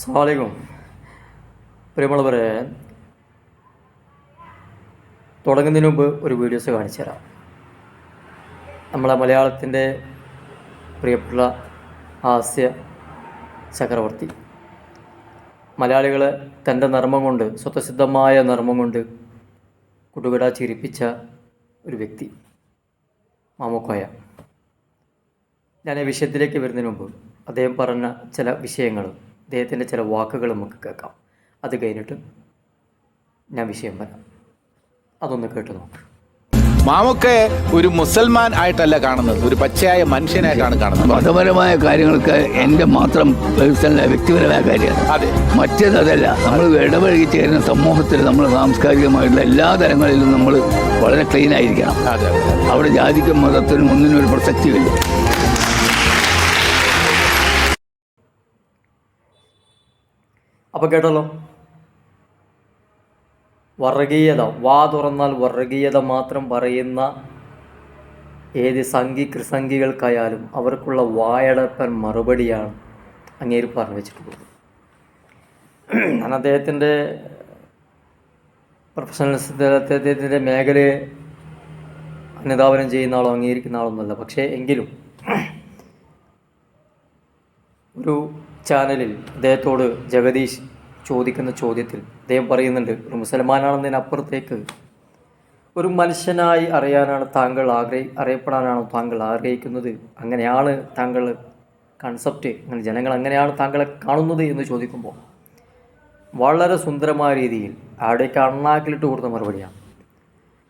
സ്വാലിക്കും പ്രിയമുള്ളവരെ തുടങ്ങുന്നതിന് മുമ്പ് ഒരു വീഡിയോസ് കാണിച്ചു തരാം. നമ്മളെ മലയാളത്തിന്റെ പ്രിയപ്പെട്ട ഹാസ്യ ചക്രവർത്തി. മലയാളികൾ തന്റെ നർമ്മം കൊണ്ട് സ്വതസിദ്ധമായ നർമ്മം കൊണ്ട് കുടുകട ചിരിപ്പിച്ച ഒരു വ്യക്തി മാമുക്കോയ. ഞാൻ ഈ വിഷയത്തിലേക്ക് വരുന്നതിന് മുമ്പ് അദ്ദേഹം പറഞ്ഞ ചില വിഷയങ്ങളും അദ്ദേഹത്തിന്റെ ചില വാക്കുകളും നമുക്ക് കേൾക്കാം. അത് കഴിഞ്ഞിട്ട് ഞാൻ വിഷയം വരാം. അതൊന്ന് കേട്ട് നോക്ക്. മാമൊക്കെ ഒരു മുസൽമാൻ ആയിട്ടല്ല കാണുന്നത്. ഒരു പച്ചയായ മനുഷ്യനായിട്ടാണ് കാണുന്നത്. മതപരമായ കാര്യങ്ങൾക്ക് എന്റെ മാത്രം പേഴ്സണൽ വ്യക്തിപരമായ കാര്യമാണ്. അതെ. മറ്റേത് അതല്ല. നമ്മൾ ഇടപഴകി ചേരുന്ന സമൂഹത്തിൽ നമ്മൾ സാംസ്കാരികമായിട്ടുള്ള എല്ലാ തലങ്ങളിലും നമ്മൾ വളരെ ക്ലീൻ ആയിരിക്കണം. അതെ. അവിടെ ജാതിക്കും മതത്തിനും ഒന്നിനും ഒരു പ്രസക്തിയില്ല. അപ്പോൾ കേട്ടല്ലോ. വർഗീയത വാ തുറന്നാൽ വർഗീയത മാത്രം പറയുന്ന ഏത് സംഘി കൃസംഗികൾക്കായാലും അവർക്കുള്ള വായടപ്പൻ മറുപടിയാണ് അങ്ങേര് പറഞ്ഞു വെച്ചിട്ടുള്ളത്. ഞാൻ അദ്ദേഹത്തിന്റെ പ്രൊഫഷണൽ അദ്ദേഹത്തിന്റെ മേഖലയെ അനുധാപനം ചെയ്യുന്ന ആളോ അംഗീകരിക്കുന്ന ആളൊന്നുമല്ല. പക്ഷേ എങ്കിലും ഒരു ചാനലിൽ അദ്ദേഹത്തോട് ജഗദീഷ് ചോദിക്കുന്ന ചോദ്യത്തിൽ അദ്ദേഹം പറയുന്നുണ്ട് ഒരു മുസൽമാനാണെന്നതിനപ്പുറത്തേക്ക് ഒരു മനുഷ്യനായി അറിയാനാണ് താങ്കൾ ആഗ്രഹി അറിയപ്പെടാനാണോ താങ്കൾ ആഗ്രഹിക്കുന്നത്? അങ്ങനെയാണ് താങ്കൾ കൺസെപ്റ്റ് അങ്ങനെ ജനങ്ങൾ അങ്ങനെയാണ് താങ്കളെ കാണുന്നത്? എന്ന് ചോദിക്കുമ്പോൾ വളരെ സുന്ദരമായ രീതിയിൽ അവിടേക്ക് അണ്ണാക്കിലിട്ട് കൊടുത്ത മറുപടിയാണ്.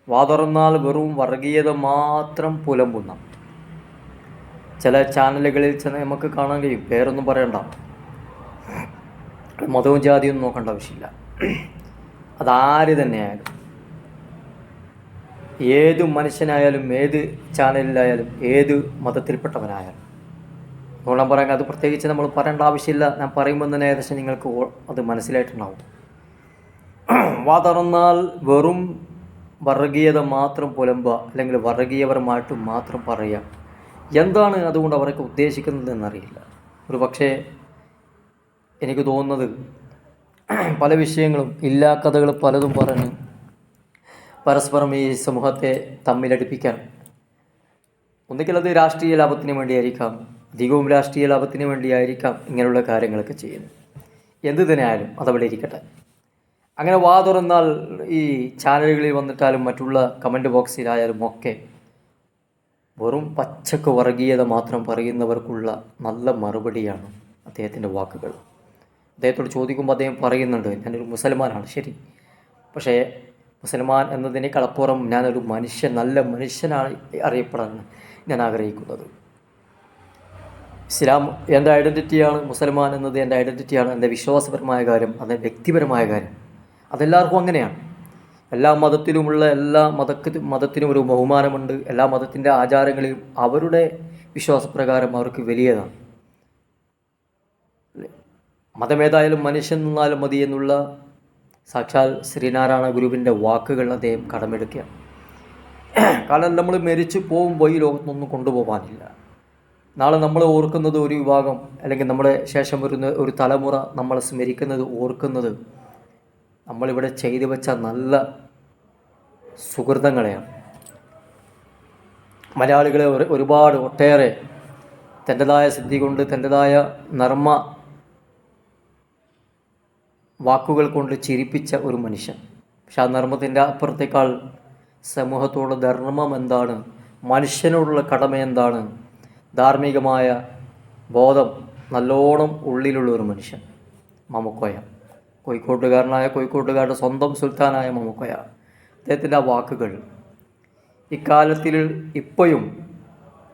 വാതുറന്നാൽ വെറും വർഗീയത മാത്രം പുലമ്പുന്ന. ചില ചാനലുകളിൽ ചെന്ന് നമുക്ക് കാണാൻ കഴിയും പേരൊന്നും പറയണ്ട. മതവും ജാതിയും നോക്കേണ്ട ആവശ്യമില്ല. അതാര് തന്നെയായാലും ഏത് മനുഷ്യനായാലും ഏത് ചാനലിലായാലും ഏത് മതത്തിൽപ്പെട്ടവനായാലും. അതുകൊണ്ട് ഞാൻ പറയാം അത് പ്രത്യേകിച്ച് നമ്മൾ പറയേണ്ട ആവശ്യമില്ല. ഞാൻ പറയുമ്പോൾ തന്നെ ഏകദേശം നിങ്ങൾക്ക് അത് മനസ്സിലായിട്ടുണ്ടാവും. വാ തുറന്നാൽ വെറും വർഗീയത മാത്രം പുലമ്പുക അല്ലെങ്കിൽ വർഗീയപരമായിട്ട് മാത്രം പറയുക. എന്താണ് അതുകൊണ്ട് അവരൊക്കെ ഉദ്ദേശിക്കുന്നത് എന്നറിയില്ല ഒരു പക്ഷേ എനിക്ക് തോന്നുന്നത് പല വിഷയങ്ങളും ഇല്ലാ കഥകൾ പലതും പറഞ്ഞ് പരസ്പരം ഈ സമൂഹത്തെ തമ്മിലടിപ്പിക്കാൻ. ഒന്നുകിൽ അത് രാഷ്ട്രീയ ലാഭത്തിന് വേണ്ടിയായിരിക്കാം അധികവും രാഷ്ട്രീയ ലാഭത്തിന് വേണ്ടിയായിരിക്കാം ഇങ്ങനെയുള്ള കാര്യങ്ങളൊക്കെ ചെയ്യുന്നത്. എന്ത് തന്നെയായാലും അതവിടെ ഇരിക്കട്ടെ. അങ്ങനെ വാ തുറന്നാൽ ഈ ചാനലുകളിൽ വന്നിട്ടാലും മറ്റുള്ള കമന്റ് ബോക്സിലായാലും ഒക്കെ വെറും പച്ചക്ക് വർഗീയത മാത്രം പറയുന്നവർക്കുള്ള നല്ല മറുപടിയാണ് അദ്ദേഹത്തിന്റെ വാക്കുകൾ. അദ്ദേഹത്തോട് ചോദിക്കുമ്പോൾ അദ്ദേഹം പറയുന്നുണ്ട് ഞാനൊരു മുസൽമാനാണ്. ശരി. പക്ഷേ മുസൽമാൻ എന്നതിനേക്കാളപ്പുറം ഞാനൊരു മനുഷ്യൻ നല്ല മനുഷ്യനാണ് അറിയപ്പെടാൻ ഞാൻ ആഗ്രഹിക്കുന്നത്. ഇസ്ലാം എന്റെ ഐഡന്റിറ്റിയാണ് മുസൽമാൻ എന്നത് എന്റെ ഐഡന്റിറ്റിയാണ് എന്റെ വിശ്വാസപരമായ കാര്യം അത് വ്യക്തിപരമായ കാര്യം. അതെല്ലാവർക്കും അങ്ങനെയാണ്. എല്ലാ മതത്തിലുമുള്ള എല്ലാ മതക്ക് മതത്തിനും ഒരു ബഹുമാനമുണ്ട്. എല്ലാ മതത്തിന്റെ ആചാരങ്ങളിലും അവരുടെ വിശ്വാസപ്രകാരം അവർക്ക് വലിയതാണ്. മതമേതായാലും മനുഷ്യൻ നിന്നാലും മതി എന്നുള്ള സാക്ഷാൽ ശ്രീനാരായണ ഗുരുവിന്റെ വാക്കുകൾ അദ്ദേഹം കടമെടുക്കുകയാണ് കാരണം നമ്മൾ മരിച്ചു പോകുമ്പോൾ ഈ ലോകത്തൊന്നും കൊണ്ടുപോകാനില്ല നാളെ നമ്മൾ ഓർക്കുന്നത് ഒരു വിഭാഗം അല്ലെങ്കിൽ നമ്മുടെ ശേഷം വരുന്ന ഒരു തലമുറ നമ്മൾ സ്മരിക്കുന്നത് ഓർക്കുന്നത് നമ്മളിവിടെ ചെയ്തു വെച്ച നല്ല സുഹൃതങ്ങളെയാണ്. മലയാളികളെ ഒരുപാട് ഒട്ടേറെ തന്റെതായ സിദ്ധി കൊണ്ട് തന്റെതായ നർമ്മ വാക്കുകൾ കൊണ്ട് ചിരിപ്പിച്ച ഒരു മനുഷ്യൻ. പക്ഷെ ആ നർമ്മത്തിന്റെ അപ്പുറത്തേക്കാൾ സമൂഹത്തോട് ധർമ്മം എന്താണ്? മനുഷ്യനോടുള്ള കടമ എന്താണ്? ധാർമ്മികമായ ബോധം നല്ലോണം ഉള്ളിലുള്ള ഒരു മനുഷ്യൻ. മമക്കോയ കോഴിക്കോട്ടുകാരനായ കോഴിക്കോട്ടുകാരുടെ സ്വന്തം സുൽത്താനായ മമക്കോയ അദ്ദേഹത്തിന്റെ ആ വാക്കുകൾ ഇക്കാലത്തിൽ ഇപ്പോഴും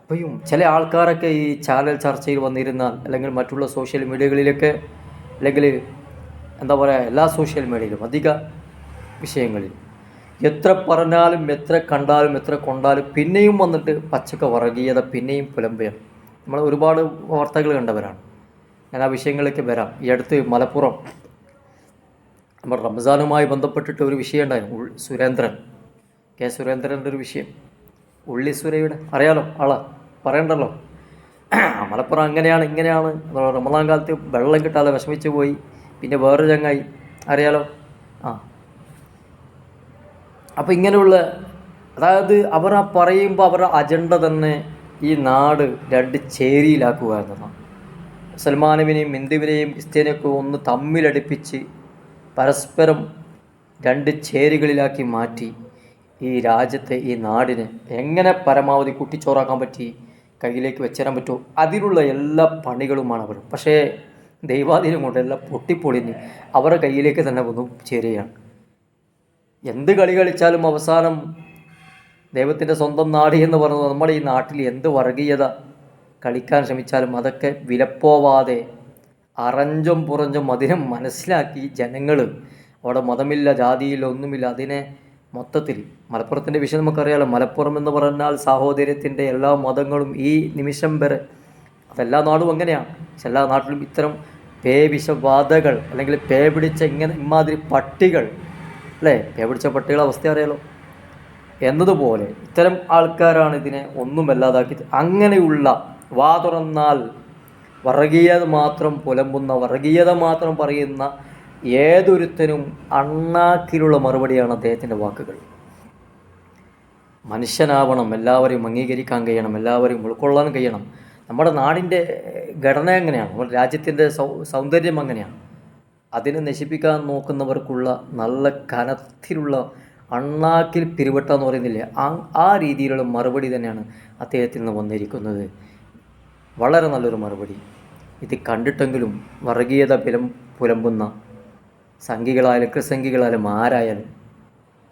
ഇപ്പോഴും ചില ആൾക്കാരൊക്കെ ഈ ചാനൽ ചർച്ചയിൽ വന്നിരുന്നാൽ അല്ലെങ്കിൽ മറ്റുള്ള സോഷ്യൽ മീഡിയകളിലൊക്കെ അല്ലെങ്കിൽ എന്താ പറയുക എല്ലാ സോഷ്യൽ മീഡിയയിലും അധിക വിഷയങ്ങളിൽ. എത്ര പറഞ്ഞാലും എത്ര കണ്ടാലും എത്ര കൊണ്ടാലും പിന്നെയും വന്നിട്ട് പച്ചക്ക വർഗീയത പിന്നെയും പുലമ്പയാണ്. നമ്മൾ ഒരുപാട് വാർത്തകൾ കണ്ടവരാണ്. ഞാൻ ആ വിഷയങ്ങളിലേക്ക് വരാം. ഈ അടുത്ത് മലപ്പുറം. നമ്മൾ റംസാനുമായി ബന്ധപ്പെട്ടിട്ട് ഒരു വിഷയം ഉണ്ടായിരുന്നു സുരേന്ദ്രൻ. കെ സുരേന്ദ്രന്റെ ഒരു വിഷയം. ഉള്ളി സുരയുടെ അറിയാലോ ആളാ പറയണ്ടല്ലോ. മലപ്പുറം അങ്ങനെയാണ് ഇങ്ങനെയാണ്. റമദാൻ കാലത്ത് വെള്ളം കിട്ടാതെ വിഷമിച്ച് പോയി. പിന്നെ വേറൊരു ചങ്ങായി. അറിയാലോ? ആ. അപ്പോൾ ഇങ്ങനെയുള്ള അതായത് അവർ ആ പറയുമ്പോൾ അവരുടെ അജണ്ട തന്നെ ഈ നാട് രണ്ട് ചേരിയിലാക്കുക എന്നതാണ് സൽമാനുവിനെയും ഹിന്ദുവിനെയും ക്രിസ്ത്യാനിയൊക്കെ ഒന്ന് തമ്മിലടുപ്പിച്ച് പരസ്പരം രണ്ട് ചേരികളിലാക്കി മാറ്റി ഈ രാജ്യത്തെ ഈ നാടിനെ എങ്ങനെ പരമാവധി കുട്ടിച്ചോറാക്കാൻ പറ്റി കയ്യിലേക്ക് വെച്ചേരാൻ പറ്റുമോ അതിനുള്ള എല്ലാ പണികളുമാണ് അവർ പക്ഷേ ദൈവാധീനം കൊണ്ടെല്ലാം പൊട്ടിപ്പൊളിഞ്ഞ് അവരുടെ കയ്യിലേക്ക് തന്നെ വന്നു ചേരുകയാണ്. എന്ത് കളി കളിച്ചാലും അവസാനം ദൈവത്തിന്റെ സ്വന്തം നാടി എന്ന് പറയുന്നത് നമ്മുടെ ഈ നാട്ടിൽ എന്ത് വർഗീയത കളിക്കാൻ ശ്രമിച്ചാലും അതൊക്കെ വിലപ്പോവാതെ അറഞ്ചും പുറഞ്ചും അതിനെ മനസ്സിലാക്കി ജനങ്ങൾ അവിടെ മതമില്ല ജാതിയില്ല ഒന്നുമില്ല. അതിനെ മൊത്തത്തിൽ മലപ്പുറത്തിന്റെ വിഷയം നമുക്കറിയാലോ. മലപ്പുറം എന്ന് പറഞ്ഞാൽ സാഹോദര്യത്തിന്റെ എല്ലാ മതങ്ങളും ഈ നിമിഷം വരെ അതെല്ലാ നാടും അങ്ങനെയാണ്. എല്ലാ നാട്ടിലും ഇത്തരം പേ വിഷബാധകൾ അല്ലെങ്കിൽ പേ പിടിച്ച ഇങ്ങനെ ഇമാതിരി പട്ടികൾ അല്ലേ? പേ പിടിച്ച പട്ടികളുടെ അവസ്ഥ അറിയാലോ? എന്നതുപോലെ ഇത്തരം ആൾക്കാരാണ് ഇതിനെ ഒന്നുമല്ലാതാക്കി അങ്ങനെയുള്ള വാ തുറന്നാൽ വർഗീയത മാത്രം പുലമ്പുന്ന വർഗീയത മാത്രം പറയുന്ന ഏതൊരുത്തനും അണ്ണാക്കിലുള്ള മറുപടിയാണ് അദ്ദേഹത്തിന്റെ വാക്കുകൾ. മനുഷ്യനാവണം എല്ലാവരെയും അംഗീകരിക്കാൻ കഴിയണം എല്ലാവരെയും ഉൾക്കൊള്ളാൻ കഴിയണം. നമ്മുടെ നാടിന്റെ ഘടന എങ്ങനെയാണ്? നമ്മുടെ രാജ്യത്തിന്റെ സൗ സൗന്ദര്യം എങ്ങനെയാണ്? അതിനെ നശിപ്പിക്കാൻ നോക്കുന്നവർക്കുള്ള നല്ല കനത്തിലുള്ള അണ്ണാക്കിൽ പിരിവട്ട എന്ന് പറയുന്നില്ലേ ആ ആ രീതിയിലുള്ള മറുപടി തന്നെയാണ് അദ്ദേഹത്തിൽ നിന്ന് വന്നിരിക്കുന്നത്. വളരെ നല്ലൊരു മറുപടി. ഇത് കണ്ടിട്ടെങ്കിലും വർഗീയത പിലം പുലമ്പുന്ന സംഘികളായാലും കൃസംഘികളായാലും ആരായാലും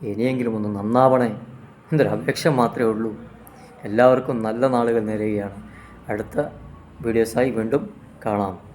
ഇനിയെങ്കിലും ഒന്ന് നന്നാവണേ എന്തൊരു അപേക്ഷ മാത്രമേ ഉള്ളൂ. എല്ലാവർക്കും നല്ല നാളുകൾ നേരുകയാണ്. അടുത്ത വീഡിയോസായി വീണ്ടും കാണാം.